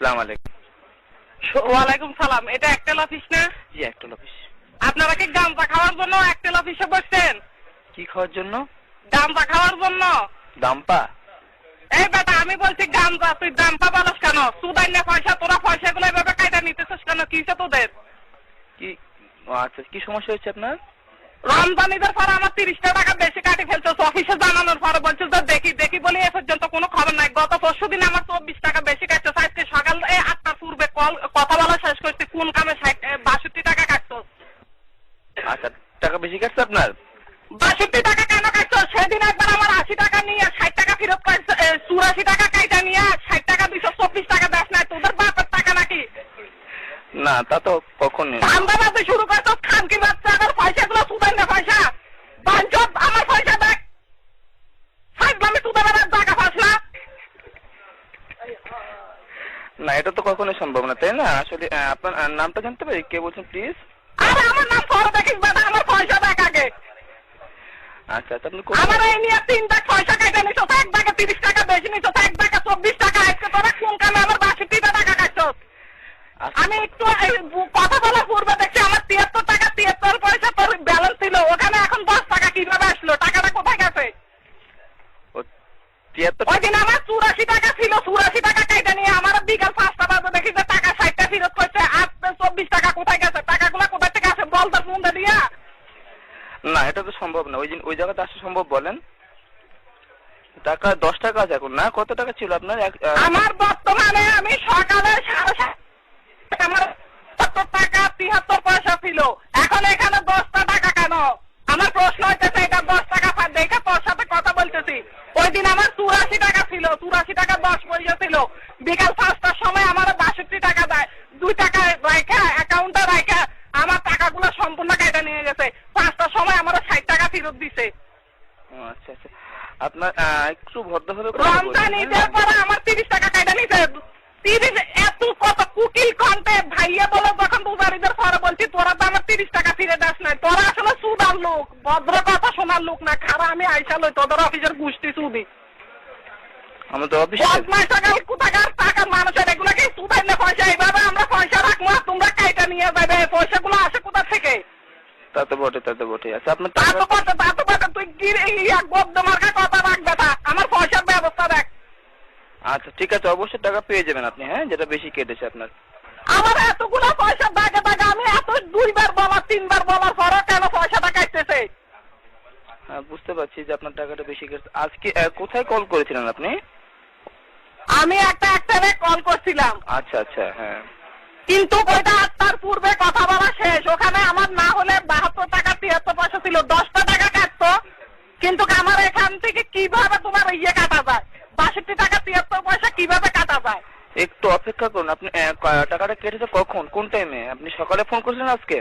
সালাম আলাইকুম। ওয়ালাইকুম সালাম। এটা একটেল অফিস না? জি একটা অফিস আপনারা কি খাওয়ার জন্য একটেল অফিসে বসছেন? কি খাওয়ার জন্য? খাওয়ার জন্য? দাম্পা। এই বেটা আমি বলছি গাঁজা তুই দাম্পা বলস কেন? সুদাইন্য পয়সা তোরা পয়সাগুলো এভাবে কায়দা নিতেছিস কেন? কিসে তোদের? কি আচ্ছা কি সমস্যা হচ্ছে আপনার? রমজানিদের পর আমার তিরিশটা টাকা বেশি কাটি ফেলছো অফিসে জানানোর পরে বলছো দেখি দেখি বলে এ পর্যন্ত কোনো খবর নাই গত পরশু দিন আমার চব্বিশ টাকা বেশি কাটছো আজকে সকাল এই আটটার পূর্বে কল কথা বলা শেষ করছি কোন কামে বাষট্টি টাকা কাটছো আচ্ছা টাকা বেশি কাটছে আপনার? বাষট্টি টাকা কেন কাটছো সেদিন একবার আমার আশি টাকা নিয়ে ষাট টাকা ফেরত চুরাশি টাকা কাইটা নিয়ে ষাট টাকা দুশো চব্বিশ টাকা দেশ নাই তোদের বাপের টাকা নাকি? না তা তো কখনই না। ধান্দাবাজি শুরু করছ খানকি বাচ্চা আমার পয়সাগুলো সুদাই না পয়সা বাঞ্চব আমার পয়সা দেখ ফাইজলামি সুদে বেড়ার জায়গা পাস না না এটা তো কখনোই সম্ভব না তাই না? আসলে আপনার নামটা জানতে পারি? কে বলছেন প্লিজ আরে আমার নাম পরে দেখিস বাবা আমার পয়সা দেখ আগে। আচ্ছা আচ্ছা আপনি আমার এই নিয়ে তিন টাকা পয়সা কেটে নিছো এক টাকা তিরিশ টাকা বেশি নিছো এক টাকা চব্বিশ টাকা আজকে তোরা কোন কামে আমার বাষট্টিটা টাকা কাটছো আচ্ছা, আমি একটু এই বু- কথা বলার পূর্বে দেখছি আমার তিয়াত্তর টাকা তিয়াত্তর পয়সা তোর ব্যালেন্স ছিল ওখানে এখন দশ টাকা কীভাবে আসলো টাকাটা কোথায় গেছে ও, তিয়াত্তর ওই দিন আমার চুরাশি টাকা ছিল চুরাশি টাকা কেটে নিয়ে আমার বিকাল পাঁচটা বাজে দেখি যে টাকা ষাটটা ফেরত করছে আর চব্বিশ টাকা কোথায় গেছে টাকাগুলো কোথায় থেকে আসে বল তোর মুন্দে দিয়া না, এটা তো সম্ভব না। ওই ওই জায়গাতে আসা সম্ভব বলেন? টাকা, দশ টাকা আছে এখন, না? কত টাকা ছিল আপনার? আমার বর্তমানে আমি সকালে সাড়ে সাত আমার সত্তর টাকা তিয়াত্তর পয়সা ছিল এখন এখানে দশটা টাকা কেন আমার প্রশ্ন হচ্ছে এটা দশ টাকা ফা- দেখে তোর সাথে কথা বলতেছি ওই দিন আমার চুরাশি টাকা ছিল চুরাশি টাকা দশ পয়সা ছিল বিকাল পাঁচটার সময় আমার বাষট্টি টাকা দেয় দুই টাকা রাখা অ্যাকাউন্টে রাখা আমার টাকাগুলো সম্পূর্ণ কেটে নিয়ে গেছে পাঁচটার সময় আমার ষাট টাকা ফেরত দিছে ও, আচ্ছা আচ্ছা। আপনার একটু ভদ্রভাবে রমজান? ঈদের পরে আমার তিরিশ টাকা কাটা নিছে। তিরিশ এত কত কুকিল কন্টে ভাইয়া বলে যখন ঈদের পরে বলছি তোরা তো আমার তিরিশ টাকা ফিরে দাস নাই। তোরা আসলে সুদার লোক ভদ্র কথা শোনার লোক না। খারা আমি আইসা লই তোদের অফিসের গুষ্টি সুদি। আমাদের অফিসে কোথাকার টাকার মানুষের এগুলো কি সুদাই না পয়সা এইভাবে আমরা পয়সা রাখব আর তোমরা কাইটা নিয়ে যাবে পয়সাগুলো আসে কোথা থেকে তা তো বটে তা তো বটে। আচ্ছা আপনার তা তো কথা তা তো কথা তুই কি এক বদ্ধ মার্কা কথা রাখবে তা? আমার পয়সার ব্যবস্থা দেখ। আচ্ছা ঠিক আছে অবশ্যই টাকা পেয়ে যাবেন আপনি হ্যাঁ? যেটা বেশি কেটেছে আপনার। আমার এতগুলো পয়সা দাগে দাগে আমি এত দুইবার বলার তিনবার বলার পরও কেন পয়সাটা কাটতেছে? হ্যাঁ বুঝতে পারছি যে আপনার টাকাটা বেশি কেটেছে। আজকে কোথায় কল করেছিলেন আপনি? আমি একটা একটারে কল করছিলাম। আচ্ছা আচ্ছা হ্যাঁ। কিন্তু ওইটা আটটার পূর্বে কথা বলা শেষ। ওখানে আমার না হলে বাহাত্তর টাকা তিয়াত্তর পয়সা ছিল দশটা টাকা কাটতো। কিন্তু আমার এখান থেকে কীভাবে তোমার ইয়ে কাটা যায়? বাষট্টি টাকা তিয়াত্তর পয়সা কীভাবে কাটা যায়? একটু অপেক্ষা করুন আপনি টাকাটা কেটেছে কখন? কোন টাইমে আপনি সকালে ফোন করেছিলেন আজকে?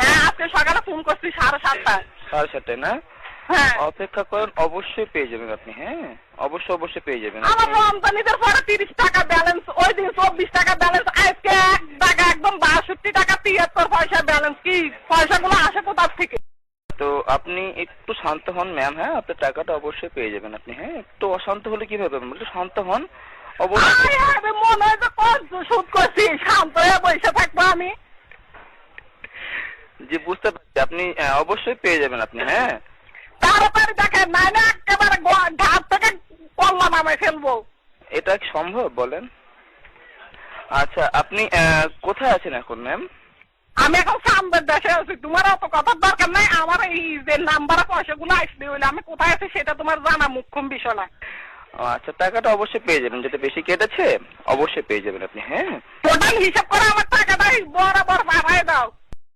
হ্যাঁ আজকে সকালে ফোন করছি সাড়ে সাতটায়। সাড়ে সাতটায় না? হ্যাঁ। অপেক্ষা করুন অবশ্যই পেয়ে যাবেন আপনি হ্যাঁ? অবশ্যই অবশ্যই পেয়ে যাবেন আমার। রমজানিদের পরে তিরিশ টাকা ব্যালেন্স ওই দিন চব্বিশ টাকা ব্যালেন্স পয়সা ব্যালেন্স কি? পয়সাগুলো আসে কোথা থেকে? তো আপনি একটু শান্ত হন ম্যাম হ্যাঁ? আপনার টাকাটা অবশ্যই পেয়ে যাবেন আপনি হ্যাঁ? একটু অশান্ত হলে কীভাবে হবে? একটু শান্ত হন অবশ্যই। আরে মনে হয় যে কত সুদ করছি। শান্ত হয়ে বসে থাকব আমি। যে বুঝতে পারছি। আপনি অবশ্যই পেয়ে যাবেন আপনি হ্যাঁ? তাড়াতাড়ি দেখেন নাই না একেবারে ঘাট থেকে কল্লা নামে ফেলব। এটা কি সম্ভব বলেন? আচ্ছা আপনি কোথায় আছেন এখন ম্যাম আমি এখন সামনের দেশে আছি। তোমার অত কথার দরকার নাই। আমার এই যে নাম্বার পয়সাগুলো আসলে হইলে আমি কোথায় আছি সেটা তোমার জানা মুখ্যম বিষয় না। আচ্ছা টাকাটা অবশ্যই পেয়ে যাবেন। যেটা বেশি কেটেছে অবশ্যই পেয়ে যাবেন আপনি হ্যাঁ? টোটাল হিসাব করে আমার টাকাটাই বরাবর পাঠায় দাও।